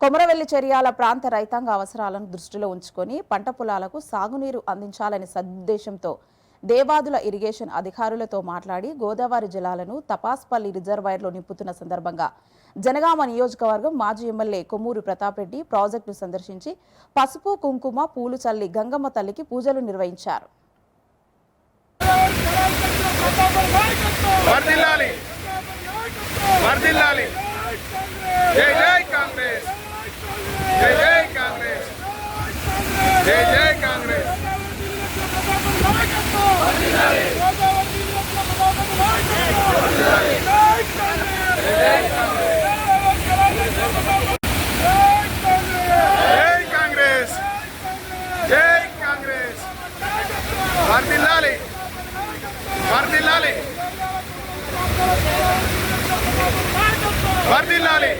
కొమరవెల్లి చర్యాల ప్రాంత రైతాంగ అవసరాలను దృష్టిలో ఉంచుకొని పంట పొలాలకు సాగునీరు అందించాలనే సదుద్దేశంతో దేవాదుల ఇరిగేషన్ అధికారులతో మాట్లాడి గోదావరి జలాలను తపాస్పల్లి రిజర్వాయర్లో నింపుతున్న సందర్భంగా జనగామ నియోజకవర్గం మాజీ ఎమ్మెల్యే కొమ్మూరు ప్రతాప్ రెడ్డి ప్రాజెక్టును సందర్శించి పసుపు కుంకుమ పూలు చల్లి గంగమ్మ తల్లికి పూజలు నిర్వహించారు. వర్దిల్లాలి వర్దిల్లాలి జై జై కాంగ్రెస్. జై కాంగ్రెస్. జై కాంగ్రెస్. వర్దిల్లాలి వర్దిల్లాలి వర్దిల్లాలి